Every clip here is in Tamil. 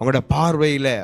உங்களோட பார்வையில்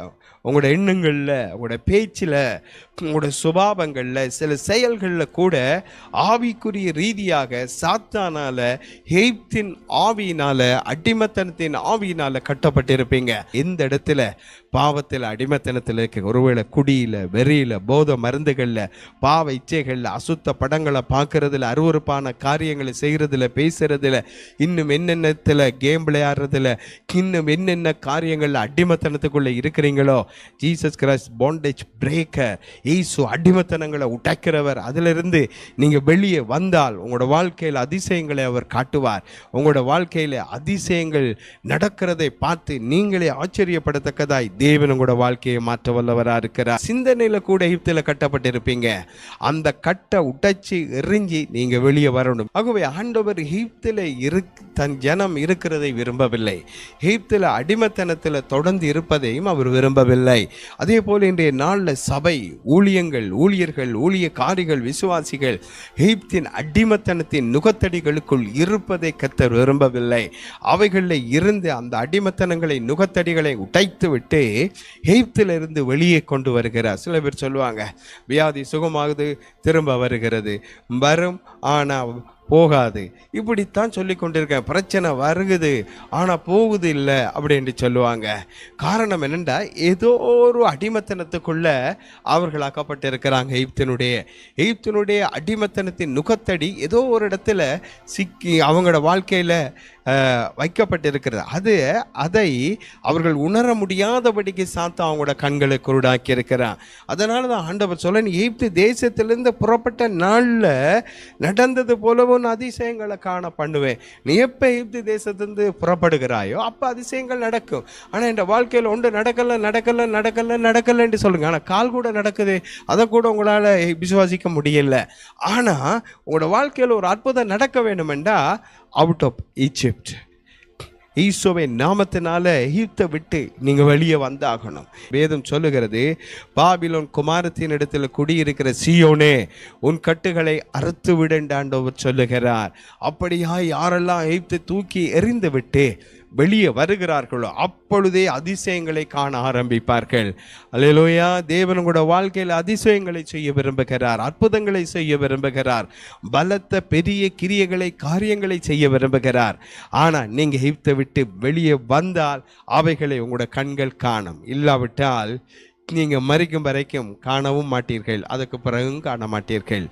உங்களோட எண்ணங்களில் உங்களோட பேச்சில் உங்களோட சுபாவங்களில் சில செயல்களில் கூட ஆவிக்குரிய ரீதியாக சாத்தானால ஹெய்ப்தின் ஆவியினால் அடிமத்தனத்தின் ஆவியினால் கட்டப்பட்டிருப்பீங்க. எந்த இடத்துல? பாவத்தில் அடிமத்தனத்தில் இருக்க. ஒருவேளை குடியில் வெறியில் போத மருந்துகளில் பாவ இச்சைகளில் அசுத்த படங்களை பார்க்குறதுல அருவருப்பான காரியங்களை செய்கிறதுல பேசுகிறதுல இன்னும் என்னென்னத்தில் கேம் விளையாடுறதுல இன்னும் என்னென்ன காரியங்களில் அடி அடிமத்தனத்துக்குள்ளே இருக்கிறீங்களோ? Jesus Christ bondage breaker Yesu அடிமத்தனங்களை உடைக்கிறவர். அதிலிருந்து நீங்கள் வெளியே வந்தால் உங்களோட வாழ்க்கையில் அதிசயங்களை அவர் காட்டுவார். உங்களோட வாழ்க்கையில் அதிசயங்கள் நடக்கிறதை பார்த்து நீங்களே ஆச்சரியப்படத்தக்கதாய் தேவன் உங்களோட வாழ்க்கையை மாற்ற வல்லவராக இருக்கிறார். சிந்தனையில் கூட எகிப்தில் கட்டப்பட்டிருப்பீங்க. அந்த கட்டை உடைச்சி எறிஞ்சி நீங்கள் வெளியே வரணும். ஆகவே ஆண்டவர் எகிப்தில் இரு தன் ஜனம் இருக்கிறதை விரும்பவில்லை. எகிப்தில் அடிமத்தனத்தில் தொடர் தொடர்ந்து இருப்பதையும் அவர் விரும்பவில்லை. அதே போல் இன்றைய நாளில் சபை ஊழியங்கள் ஊழியர்கள் ஊழியக்காரிகள் விசுவாசிகள் எகிப்தின் அடிமத்தனத்தின் நுகத்தடிகளுக்குள் இருப்பதை கத்தர் விரும்பவில்லை. அவைகளில் இருந்து அந்த அடிமத்தனங்களை நுகத்தடிகளை உடைத்து விட்டு எகிப்திலிருந்து வெளியே கொண்டு வருகிறார். சில பேர் சொல்லுவாங்க வியாதி சுகமாகுது திரும்ப வருகிறது. வரும் ஆனால் போகாது. இப்படித்தான் சொல்லி கொண்டிருக்கேன் பிரச்சனை வருகுது ஆனால் போகுது இல்லை அப்படின்ட்டு சொல்லுவாங்க. காரணம் என்னென்னா ஏதோ ஒரு அடிமத்தனத்துக்குள்ள அவர்கள் ஆக்கப்பட்டிருக்கிறாங்க எய்ப்தனுடைய எய்ப்தனுடைய அடிமத்தனத்தின் நுகத்தடி ஏதோ ஒரு இடத்துல சிக்கி அவங்களோட வாழ்க்கையில் வைக்கப்பட்டிருக்கிறது. அது அதை அவர்கள் உணர முடியாதபடிக்கு சாத்தா அவங்களோட கண்களை குருடாக்கி இருக்கிறான் அதனால தான் ஆண்டவர் சொல்ல நீ எகிப்து தேசத்திலிருந்து புறப்பட்ட நாளில் நடந்தது போலவும் நான் அதிசயங்களை காண பண்ணுவேன். நீ எப்போ எகிப்து தேசத்திலிருந்து புறப்படுகிறாயோ அப்போ அதிசயங்கள் நடக்கும். ஆனால் இந்த வாழ்க்கையில் ஒன்று நடக்கலை நடக்கலை நடக்கலை நடக்கலைன்ட்டு சொல்லுங்க. ஆனால் கால் கூட நடக்குது. அதை கூட உங்களால் விசுவாசிக்க முடியல. ஆனால் உங்களோட வாழ்க்கையில் ஒரு அற்புதம் நடக்க வேண்டுமெண்டா அவுட் ஆஃப் ஈஜிப்ட் ஈசோவின் நாமத்தினால ஈர்த்த விட்டு நீங்கள் வெளியே வந்தாகணும். வேதம் சொல்லுகிறது பாபிலோன் குமாரத்தின் இடத்துல குடியிருக்கிற சியோனே உன் கட்டுகளை அறுத்து விடண்டாண்டவர் சொல்லுகிறார். அப்படியா யாரெல்லாம் எய்த்து தூக்கி எறிந்து விட்டு வெளியே வருகிறார்களோ அப்பொழுதே அதிசயங்களை காண ஆரம்பிப்பார்கள். அல்லேலூயா தேவன் உங்களோட வாழ்க்கையில் அதிசயங்களை செய்ய விரும்புகிறார் அற்புதங்களை செய்ய விரும்புகிறார் பலத்த பெரிய கிரியைகளை காரியங்களை செய்ய விரும்புகிறார். ஆனால் நீங்கள் எகிப்தை விட்டு வெளியே வந்தால் அவைகளை உங்களோட கண்கள் காணும். இல்லாவிட்டால் நீங்கள் மறிக்கும் வரைக்கும் காணவும் மாட்டீர்கள். அதுக்கு பிறகும் காண மாட்டீர்கள்.